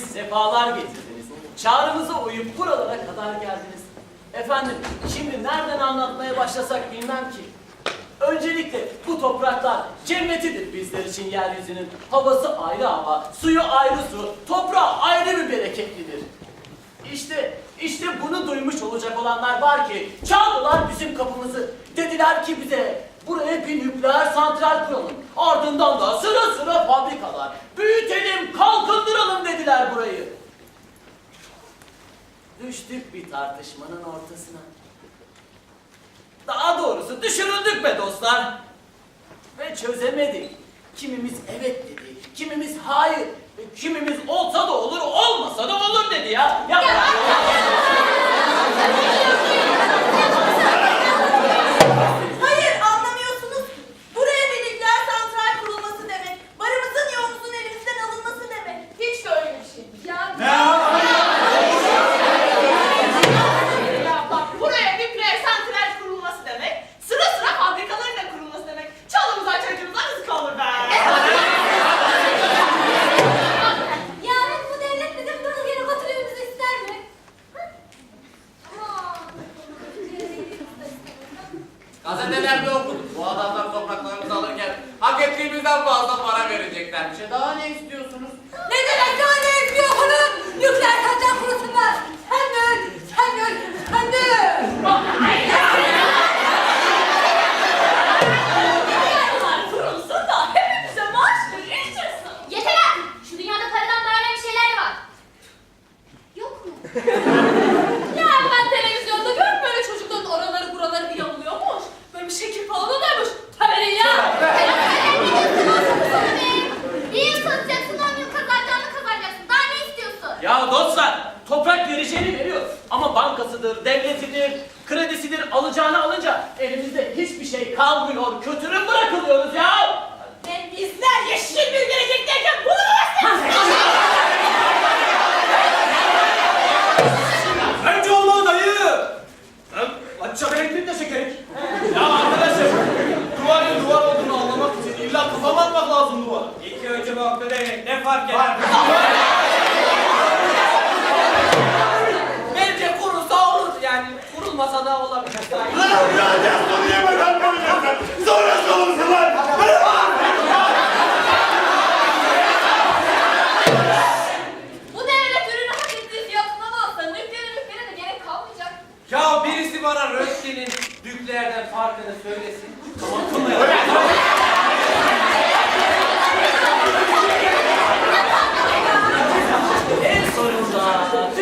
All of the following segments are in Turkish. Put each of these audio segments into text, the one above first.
geldiniz, sefalar getirdiniz. Çağrımıza uyup buralara kadar geldiniz. Efendim, şimdi nereden anlatmaya başlasak bilmem ki. Öncelikle bu topraklar cennetidir bizler için yeryüzünün. Havası ayrı hava, suyu ayrı su, toprağı ayrı bir bereketlidir. İşte, işte bunu duymuş olacak olanlar var ki çaldılar bizim kapımızı. Dediler ki bize buraya bir nükleer santral kuralım. Ardından da sıra sıra fabrikalar. Büyütelim, kalkındıralım dediler burayı. Düştük bir tartışmanın ortasına. Daha doğrusu düşürüldük be dostlar. Ve çözemedik. Kimimiz evet dedi, kimimiz hayır, e, kimimiz olsa da olur, olmasa da olur dedi ya. ya, Hayır Gazetelerde okuduk. Bu adamlar topraklarımızı alırken hak ettiğimizden fazla para vereceklermiş. E daha ne istiyorsunuz? Ne demek daha ne yapıyor bunu? Nükleer santral kurusunlar. Sen de öl, sen de öl, sen de öl. Bunlar kurulsun da hepimize maaş verirsin. Yeter artık. Şu dünyada paradan daha önemli şeyler var. Yok mu? Ya ben televizyonda görüyorum böyle çocukların oraları buraları bir yamuluyormuş. Böyle bir şekil falan oluyormuş. Tabii ya. Bir yıl çalışacaksın, on yıl kazanacağını kazanacaksın. Daha ne istiyorsun? Ya dostlar, toprak vereceğini veriyor. Ama bankasıdır, devletidir, kredisidir alacağını alınca elimizde hiçbir şey kalmıyor. Kötürüm bırakılıyoruz ya. Ve bizler yeşil bir gelecek derken bunu mu Önce olmalı dayı. Açacak elektrik de çekerek. Ya arkadaşım, duvarın duvar olduğunu anlamak için illa kafama atmak lazım duvar. İki önce baktı değil, ne fark eder? Bence kurulsa olur yani. Kurulmasa da olabilir. Bu devlet ürünü hak ettiği fiyatına mı alsa nükleere nükleere de gerek kalmayacak. Ya birisi bana Röntgen'in nükleerden farkını söylesin. En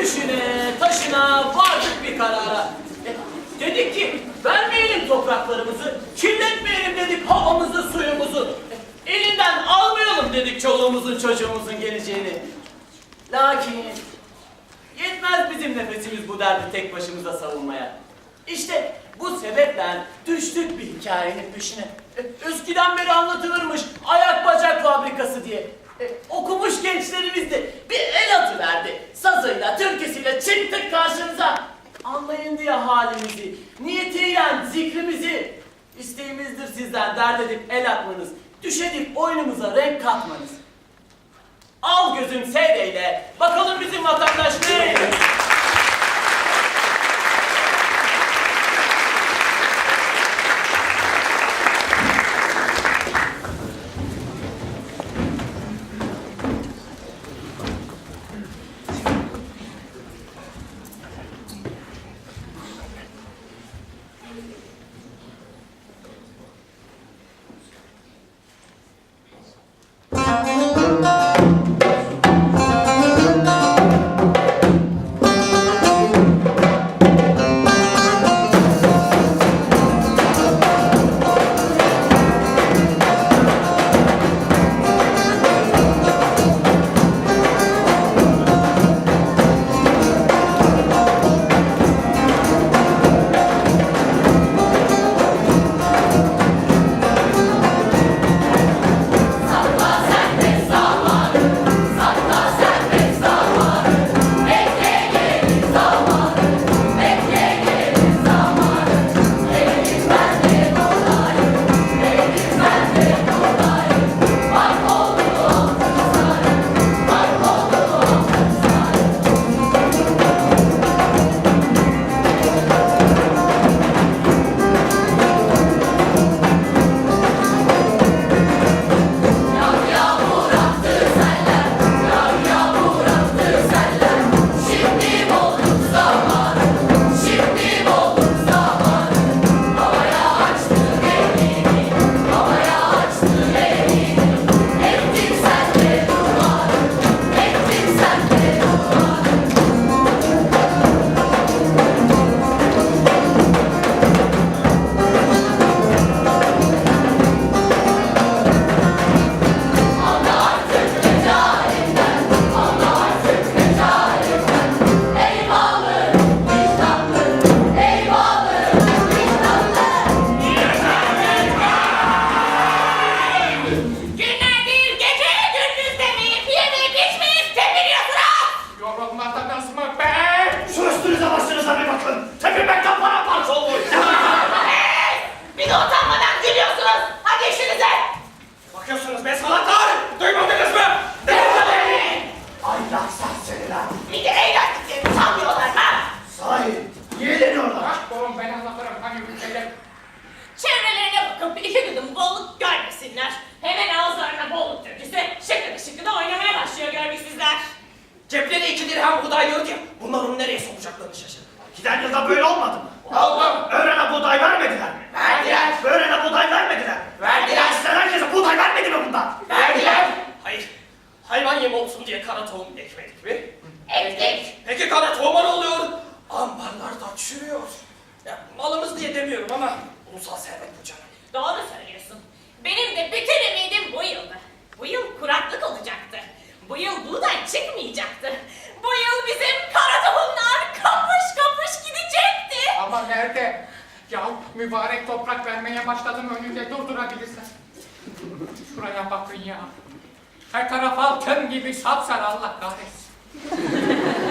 düşüne taşına vardık bir karara. E, dedik ki vermeyelim topraklarımızı, kirletmeyelim dedik havamızı, suyumuzu. E, elinden almayalım dedik çoluğumuzun çocuğumuzun geleceğini. Lakin yetmez bizim nefesimiz bu derdi tek başımıza savunmaya. İşte bu sebeple düştük bir hikayenin peşine. E, eskiden beri anlatılırmış ayak bacak fabrikası diye. E, okumuş gençlerimiz de bir el atıverdi. Sazıyla, türküsüyle çıktık karşınıza. Anlayın diye halimizi, niyetiyle zikrimizi. İsteğimizdir sizden dert edip el atmanız, düşedip oyunumuza renk katmanız. Al gözüm seyreyle, bakalım bizim vatandaş neyle? Buğday diyor ki bunlar onu nereye sokacaklarını şaşırdı. Giden yılda böyle olmadı mı? Oldu. Öğrene buğday vermediler mi? Verdiler. Öğrene buğday vermediler mi? Verdiler. Sizler herkese buğday vermedi mi bunlar? Verdiler. Hayır. Hayvan yemi olsun diye kara tohum ekmedik mi? Ektik. Peki kara tohuma ne oluyor? Ambarlarda çürüyor. Ya, malımız diye demiyorum ama ulusal servet bu canım. Doğru söylüyorsun. Benim de bütün ümidim bu yıldı. Bu yıl kuraklık olacaktı. Bu yıl buğday çıkmayacaktı. Bu yıl bizim kara tohumlar kapış kapış gidecekti. Ama nerede? Ya mübarek toprak vermeye başladım önünde durdurabilirsen. Şuraya bakın ya. Her taraf altın gibi sapsarı Allah kahretsin.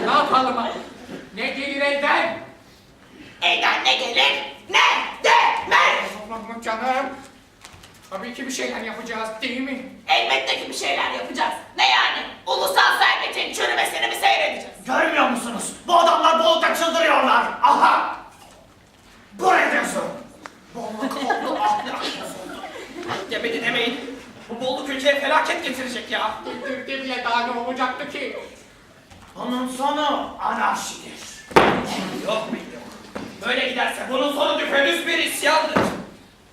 ne yapalım abi? Ne gelir elden? Elden ne gelir? Ne demez? Aman canım. Tabii ki bir şeyler yapacağız değil mi? Elbette ki bir şeyler yapacağız. Ne yani? Ulusal servetin çürümesini mi seyredeceğiz? Görmüyor musunuz? Bu adamlar boğulda çıldırıyorlar. Aha! Buraya yazıyorum. Bolluk oldu, ahlak bozuldu. Demedi demeyin. Bu bolluk ülkeye felaket getirecek ya. Getirdi bile daha ne olacaktı ki? Bunun sonu anarşidir. Yok mu yok? Böyle giderse bunun sonu düpedüz bir isyandır.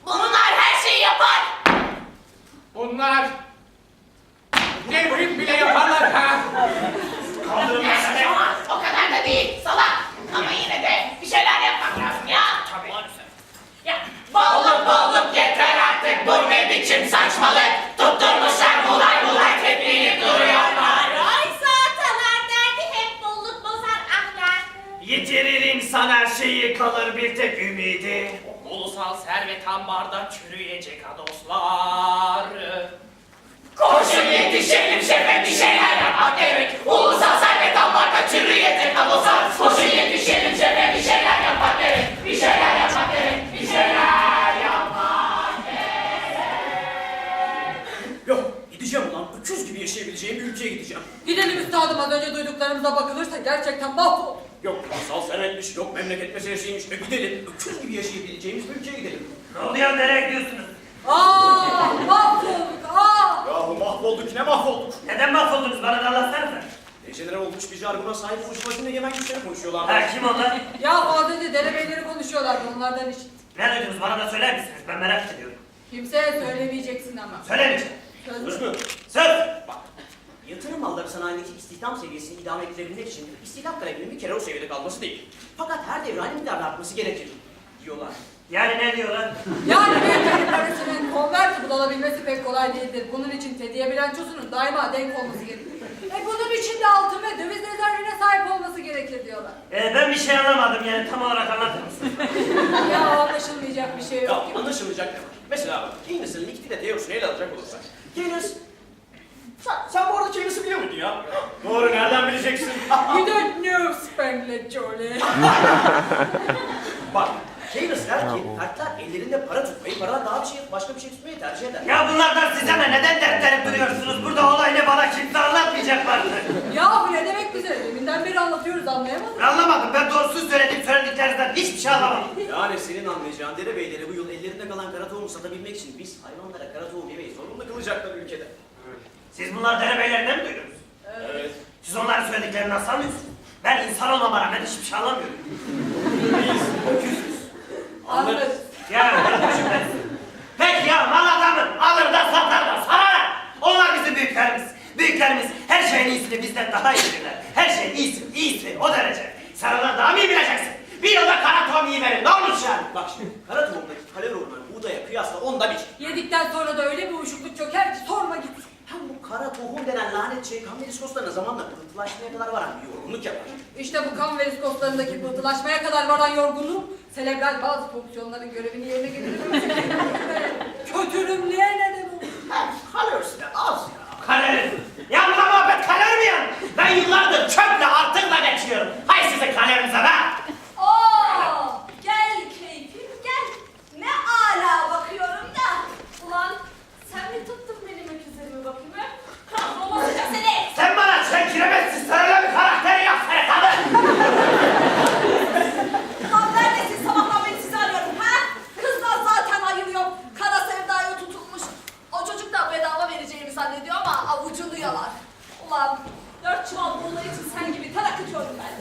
Bunlar her yapar. Bunlar devrim bile yaparlar ha. Ama o kadar da değil salak. Ama yine de bir şeyler yapmak lazım ya. Tabii. Ya bolluk bolluk yeter artık bu ne biçim saçmalık. Tutturmuşlar bulay bulay Yitirir insan her şeyi kalır bir tek ümidi. Ulusal servet ambarda çürüyecek ha dostlar. Koşun yetişelim şefe bir şeyler yapmak gerek. Ulusal servet ambarda çürüyecek kabusa. Koşun yetişelim şefe bir şeyler yapmak gerek. Bir şeyler yapmak gerek. Bir şeyler yapmak Yok gideceğim ulan. Öküz gibi yaşayabileceğim bir ülkeye gideceğim. Gidelim üstadım az önce duyduklarımıza bakılırsa gerçekten mahvolduk. Yok ulusal servetmiş, yok memleket meselesiymiş. E gidelim. Öküz gibi yaşayabileceğimiz bir ülkeye gidelim. Ne oluyor nereye gidiyorsunuz? Aa mahvolduk aa. Yahu mahvolduk ne mahvolduk? Neden mahvoldunuz bana da anlatsana. Dejenerer olmuş bir jargona sahip oluş başında yemen güçleri konuşuyorlar. Ha kim onlar? Ya az önce derebeyleri konuşuyorlardı onlardan işit. Ne duydunuz bana da söyler misiniz? Ben merak ediyorum. Kimseye söylemeyeceksin ama. Söylemeyeceğim. Söz mü? Söz! Malları sanayindeki istihdam seviyesini idame ettirebilmek için istihdam talebinin bir kere o seviyede kalması değil. Fakat her devre aynı miktarda artması gerekir diyorlar. Yani ne diyorlar? Yani bir ülkenin parasının convertible olabilmesi pek kolay değildir. Bunun için tediye bilançosunun daima denk olması gerekir. E bunun için de altın ve döviz rezervine sahip olması gerekir diyorlar. Ee, ben bir şey anlamadım yani tam olarak anlatır mısın? Ya anlaşılmayacak bir şey Ya yok ki. anlaşılacak ne var? Mesela bak, Keynes'in likidite teorisini ele alacak olursak. Keynes... Sen, sen bu muydun ya? Doğru nereden bileceksin? You don't know Spengler Jolie. Bak, Keynes der ki, fertler ellerinde para tutmayı, paradan daha bir şey, başka bir şey tutmayı tercih eder. ya bunlardan size ne? Neden dertlenip duruyorsunuz? Burada olay ne bana kimse anlatmayacaklardı. Ya ne demek bize? Deminden beri anlatıyoruz anlayamadım. Anlamadım. Ben doğrusuz söyledim söylediklerinizden hiçbir şey anlamadım. Yani senin anlayacağın derebeyleri bu yıl ellerinde kalan kara tohumu satabilmek için biz hayvanlara kara tohum yemeyi zorunlu kılacaklar ülkede. Siz bunlar derebeylerinden mi duydunuz? Evet. Siz onların söylediklerini nasıl anlıyorsunuz? Ben insan olmama rağmen hiçbir şey anlamıyorum. Anladım. Ya ben Peki ya mal adamı alır da satar da sana ne? Onlar bizim büyüklerimiz. Büyüklerimiz her şeyin iyisini bizden daha iyi bilirler. Her şeyin iyisi, iyisi o derece. Sen onları daha mı iyi bileceksin? Bir yılda kara tohum iyi verin. Ne olmuş yani? Bak şimdi, kara tohumdaki kalori oranı buğdaya kıyasla onda bir. Yedikten sonra da öyle bir uyuşukluk çöker ki sorma git. Hem bu kara tohum denen lanet şey kan veriskoslarına zamanla pıhtılaşmaya kadar varan bir yorgunluk yapar. İşte bu kan veriskoslarındaki pıhtılaşmaya kadar varan yorgunluğum, selebral bazı fonksiyonların görevini yerine getirmemesi kötürümlüğe neden olur. Hem de az ya. Kalori. Ya bu da muhabbet kalori mi ya? Ben yıllardır çöple artıkla geçiyorum. Hay sizin kalorinize be. Oo, gel keyfim gel. Ne ala bakıyorum da. Ulan sen mi tuttun benim öküzlerimi bakayım ha? Kahrolmasın seni. Sen bana çekiremezsin. Sen öyle bir karakteri yap sen kadın. Lan neredesin sabahtan beri sizi arıyorum ha? Kızdan zaten ayırıyorum. Kara sevdaya tutulmuş. O çocuk da bedava vereceğimi zannediyor ama avucunu yalar. Ulan Dört çuval buğday için sen gibi ter akıtıyorum ben.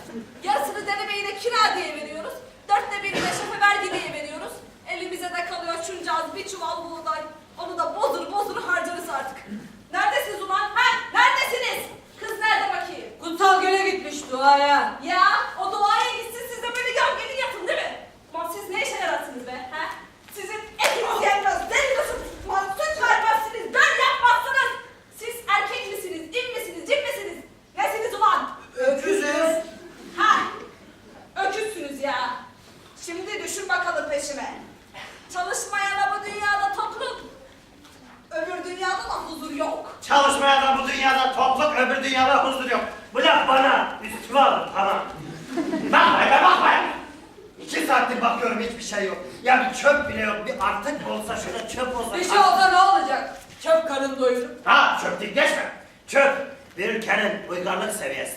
Yarısını denemeyine kira diye veriyoruz. Dörtte birini de şefe vergi diye veriyoruz. Elimize de kalıyor şuncağız bir çuval buğday. Onu da bozdur bozdur harcarız artık. Neredesiniz ulan? Ha? Neredesiniz? Kız nerede bakayım? Kutsal göle gitmiş duaya. Ya o duaya gitsin siz de böyle yan gelin yapın değil mi? Ulan siz ne işe yararsınız be? Ha? Sizin etiniz yenmez, deriniz tutmaz, süt vermezsiniz, dön yapmazsınız. Siz erkek misiniz, in misiniz, cin misiniz? Nesiniz ulan? Öküzüz. Ha? Öküzsünüz ya. Şimdi düşün bakalım peşime. Çalışmayana bu dünyada topluk, öbür dünyada da huzur yok. Çalışmaya da bu dünyada topluk, öbür Bu laf bana üstüme alın, tamam. Bakmayın be bakmayın. İki saattir bakıyorum hiçbir şey yok. Ya bir çöp bile yok. Bir artık olsa şöyle çöp olsa. Bir şey olsa ne olacak? Çöp karın doyurur. Ha çöp değil geçme. Çöp bir ülkenin uygarlık seviyesi.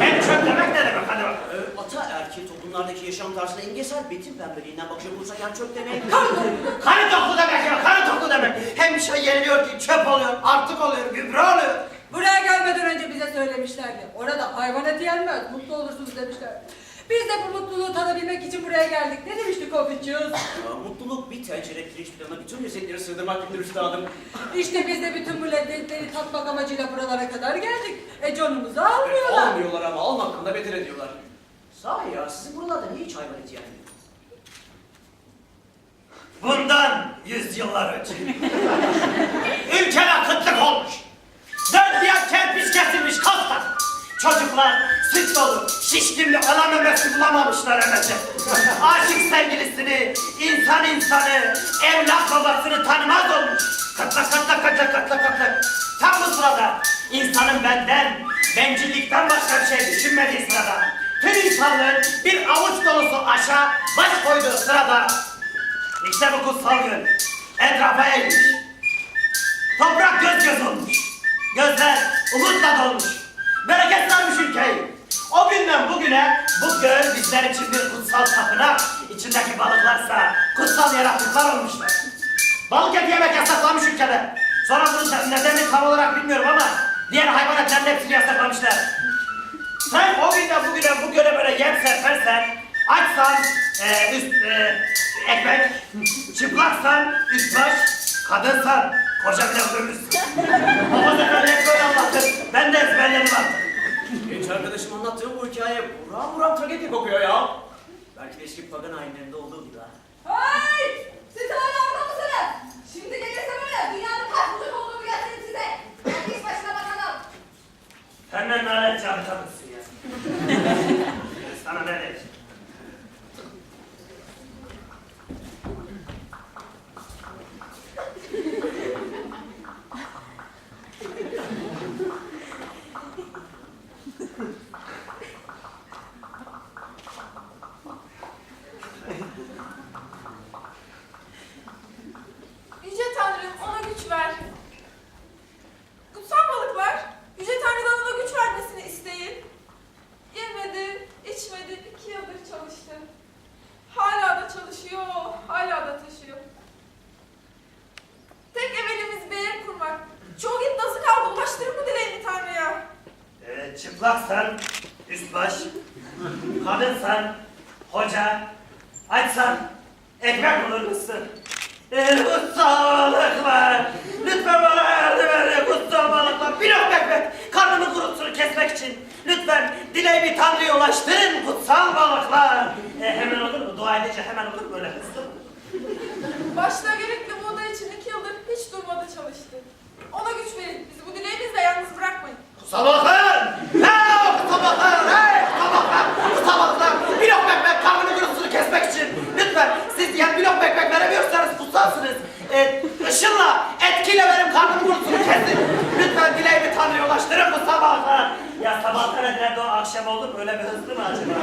Hem çöp demek ne demek hadi bak. Ee, ata erkeği toplumlardaki yaşam tarzına imgesel betin pembeliğinden bakacak olursak yani çöp demek. Karı toklu demek ya karı toklu demek. Hem bir şey yeniliyor ki çöp oluyor, artık oluyor, gübre oluyor. Buraya gelmeden önce bize söylemişlerdi. Orada hayvan eti yenmez, mutlu olursunuz demişler. Biz de bu mutluluğu tadabilmek için buraya geldik. Ne demişti Konfüçyüs? Aa, Mutluluk bir tencere pirinç pilavına bütün lezzetleri sığdırmak bilir üstadım. İşte biz de bütün bu lezzetleri tatmak amacıyla buralara kadar geldik. E canımızı almıyorlar. Almıyorlar ama almaktan da beter ediyorlar. Sahi ya sizin buralarda niye hiç hayvan eti yenmiyor? Bundan yüzyıllar önce. Ülkeler kıtlık olmuş. Yan kerpiç kesilmiş kastan. Çocuklar süt dolu, şişkinli ana memesi bulamamışlar emece. Aşık sevgilisini, insan insanı, evlat babasını tanımaz olmuş. Kıtlık kıtlık kıtlık kıtlık kıtlık. Tam bu sırada insanın benden, bencillikten başka bir şey düşünmediği sırada tüm insanlığın bir avuç dolusu aşağı baş koyduğu sırada işte bu kutsal göl. Etrafa eğilmiş. Toprak göz göz olmuş. Gözler umutla dolmuş. Bereket sarmış ülkeyi. O günden bugüne bu göl bizler için bir kutsal tapınak. İçindeki balıklarsa kutsal yaratıklar olmuşlar. Balık eti yemek yasaklanmış ülkede. Sonra bunu nedenini tam olarak bilmiyorum ama diğer hayvan etlerinin hepsini yasaklamışlar. Sen o günden bugüne bu göle böyle yem serpersen, açsan e, üst e, ekmek, çıplaksan üst baş, kadınsan koca bile öldürmüşsün. Baba efendi hep böyle anlattı. Ben de ezberledim artık. Genç arkadaşım anlattığı bu hikaye buram buram tragedi kokuyor ya. Belki de eski pagan ayinlerinde olduğu gibi ha. Hey! Siz hala orada mısınız? Şimdi gelirse böyle dünyanın kaç bucak olduğunu göstereyim size. Hadi iş başına bakalım. Senden nalet canı tanırsın ya. Sana ne diyeceğim? Yüce Tanrım ona güç ver. Kutsal balıklar, Yüce Tanrı'dan ona güç vermesini isteyin. Yemedi, içmedi, iki yıldır çalıştı. Hala da çalışıyor, hala da taşıyor. Tek emelimiz bir ev kurmak. Çoğu git nasıl kaldı, ulaştırın bu dileğini Tanrı'ya. Ee, çıplaksan üst baş, kadınsan hoca, açsan ekmek bulur musun? Ee, kutsal balıklar, lütfen bana yardım edin kutsal balıklar. Bir lokma ekmek, karnımın gurultusunu kesmek için. Lütfen dileğimi Tanrı'ya ulaştırın kutsal balıklar. Ee, hemen olur mu? Dua edince hemen olur mu? Böyle hızlı mı? Başta gerekli buğday için iki yıldır hiç durmadı çalıştı. Ona güç verin, bizi bu dileğimizle yalnız bırakmayın. Kutsal balıklar! Hey kutsal balıklar! Hey kutsal balıklar! Kutsal balıklar! Bir lokma ekmek karnımın gurultusunu kesmek için. Lütfen siz diyen bir lokma ekmek veremiyorsanız kutsalsınız. Ee, ışınla, etkiyle benim karnımın gurultusunu kesin. Lütfen dileğimi Tanrı'ya ulaştırın kutsal balıklar. Ya sabahtan nerede o akşam oldu böyle bir hızlı mı acaba?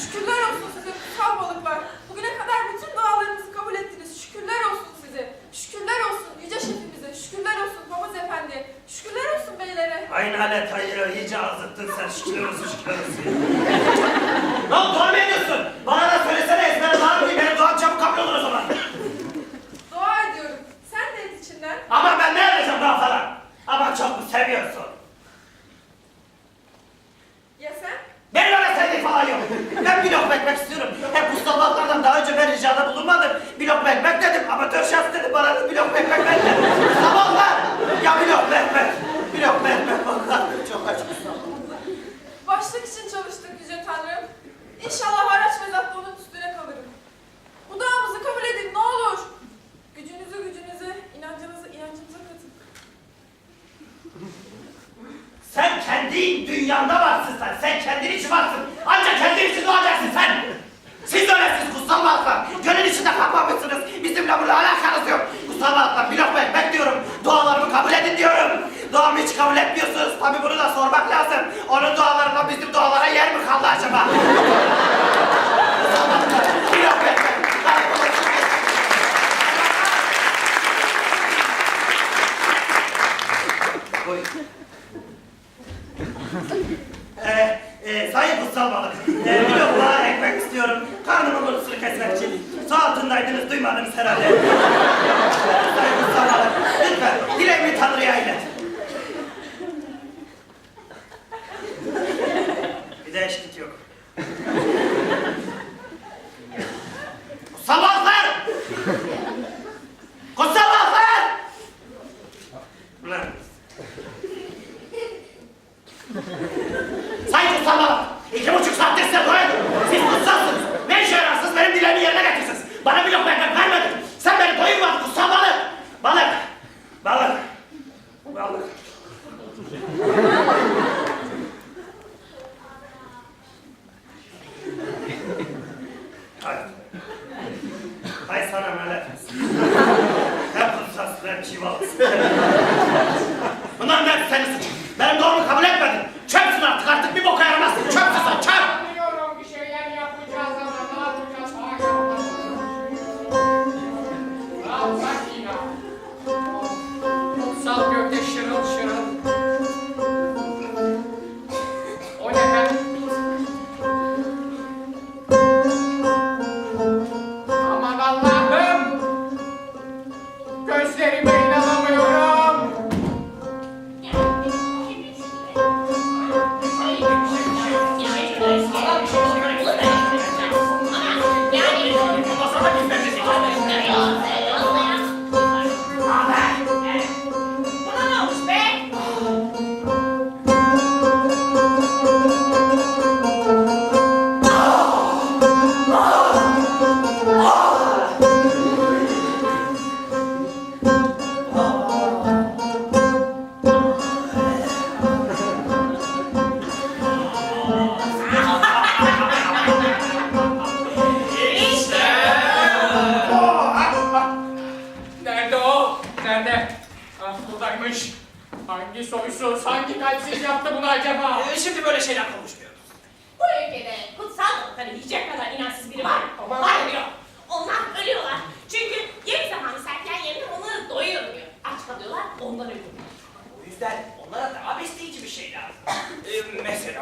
Şükürler olsun size kutsal balıklar. Bugüne kadar bütün dualarımızı kabul ettiniz. Şükürler olsun size. Şükürler olsun yüce şefimize. Şükürler olsun papaz efendiye. Şükürler olsun beylere. Ay nalet hayır iyice azıttın sen şükür olsun şükür olsun. koy. Eee, e, sayın kutsal balık, e, bir lokma ekmek istiyorum. Karnımın kurusunu kesmek için. Su altındaydınız, duymadınız herhalde. sayın kutsal balık, lütfen dileğimi Tanrı'ya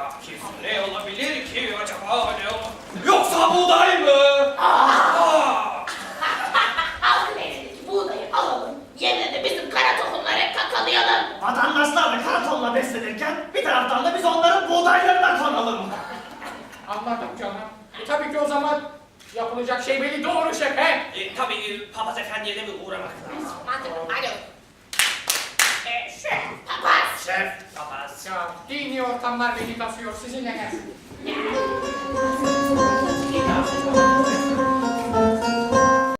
Akif ne olabilir ki acaba ne olabilir? Yoksa buğday mı? Aa! Halkın buğdayı alalım. Yerine de bizim kara tohumları kakalayalım. Vatandaşlar da karakolla beslenirken bir taraftan da biz onların buğdaylarına konalım. Anladım canım. E tabii ki o zaman yapılacak şey belli doğru şef. E, tabii e, Papaz Efendi'ye de bir uğramak lazım. Mantıklı. Alo. Şef, papaz. Şef, papaz. Ya dini ortamlar beni basıyor. Sizinle gelsin. Ya.